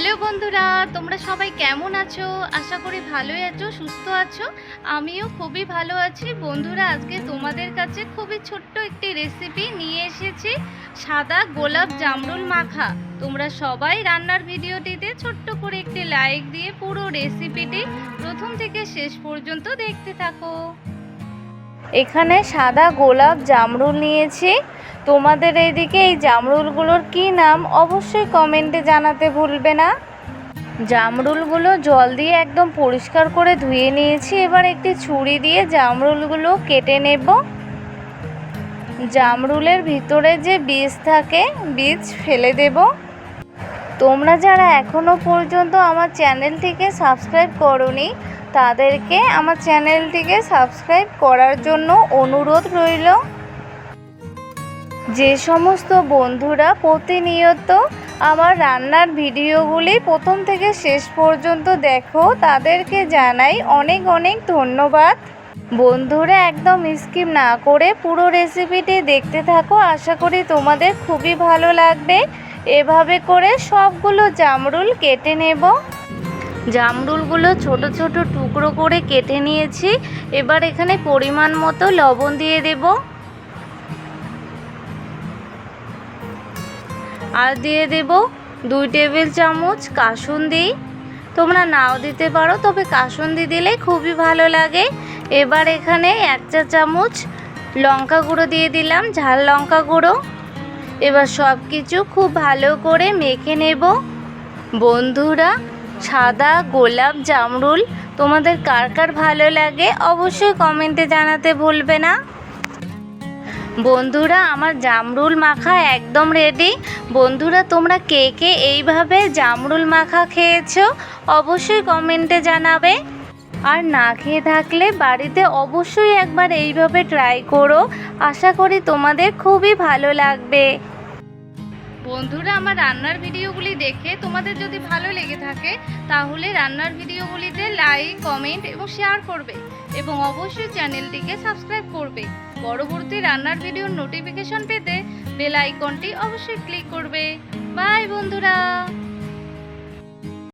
Hello বন্ধুরা, তোমরা সবাই কেমন আছো? আশা করি ভালোই আছো, সুস্থ আছো। আমিও খুবই ভালো আছি। বন্ধুরা, আজকে তোমাদের কাছে খুবই ছোট্ট একটি রেসিপি নিয়ে এসেছি, সাদা গোলাপ জামরুল মাখা। তোমরা সবাই রান্নার ভিডিওটিতে ছোট্ট করে একটি লাইক দিয়ে পুরো রেসিপিটি প্রথম থেকে শেষ পর্যন্ত দেখতে থাকো। এখানে সাদা গোলাপ জামরুল নিয়েছি। তোমাদের এইদিকে এই জামরুলগুলোর কি নাম অবশ্যই কমেন্টে জানাতে ভুলবে না। জামরুলগুলো জল দিয়ে একদম পরিষ্কার করে ধুয়ে নিয়েছি, এবার একটি ছুরি দিয়ে জামরুলগুলো কেটে নেব। জামরুলের ভিতরে যে বীজ থাকে, বীজ ফেলে দেব। তোমরা যারা এখনও পর্যন্ত আমার চ্যানেলটিকে সাবস্ক্রাইব করনি, তাদেরকে আমার চ্যানেলটিকে সাবস্ক্রাইব করার জন্য অনুরোধ রইল। যে সমস্ত বন্ধুরা প্রতিনিয়ত আমার রান্নার ভিডিওগুলি প্রথম থেকে শেষ পর্যন্ত দেখো, তাদেরকে জানাই অনেক অনেক ধন্যবাদ। বন্ধুরা একদম স্কিপ না করে পুরো রেসিপিটি দেখতে থাকো, আশা করি তোমাদের খুবই ভালো লাগবে। এভাবে করে সবগুলো জামরুল কেটে নেব। জামরুলগুলো ছোট ছোট টুকরো করে কেটে নিয়েছি। এবার এখানে পরিমাণ মতো লবণ দিয়ে দেবো। আর দিয়ে দেব দুই টেবিল চামচ কাসুন্দি তোমরা নাও দিতে পারো, তবে কাসুন্দি দিলে খুবই ভালো লাগে। এবার এখানে এক চা চামচ লঙ্কা গুঁড়ো দিয়ে দিলাম, ঝাল লঙ্কা গুঁড়ো। এবার সব কিছু খুব ভালো করে মেখে নেব। বন্ধুরা, সাদা গোলাপ জামরুল, তোমাদের কার কার ভালো লাগে অবশ্যই কমেন্টে জানাতে ভুলবে না। বন্ধুরা, আমার জামরুল মাখা একদম রেডি বন্ধুরা, তোমরা কে কে এইভাবে জামরুল মাখা খেয়েছো অবশ্যই কমেন্টে জানাবে। আর না খেয়ে থাকলে বাড়িতে অবশ্যই একবার এইভাবে ট্রাই করো। আশা করি তোমাদের খুবই ভালো লাগবে। বন্ধুরা, আমার রান্নার ভিডিওগুলি দেখে তোমাদের যদি ভালো লেগে থাকে, তাহলে রান্নার ভিডিওগুলিতে লাইক কমেন্ট এবং শেয়ার করবে এবং অবশ্যই চ্যানেলটিকে সাবস্ক্রাইব করবে। পরবর্তী রান্নার ভিডিওর নোটিফিকেশন পেতে বেল আইকনটি অবশ্যই ক্লিক করবে। বাই বন্ধুরা।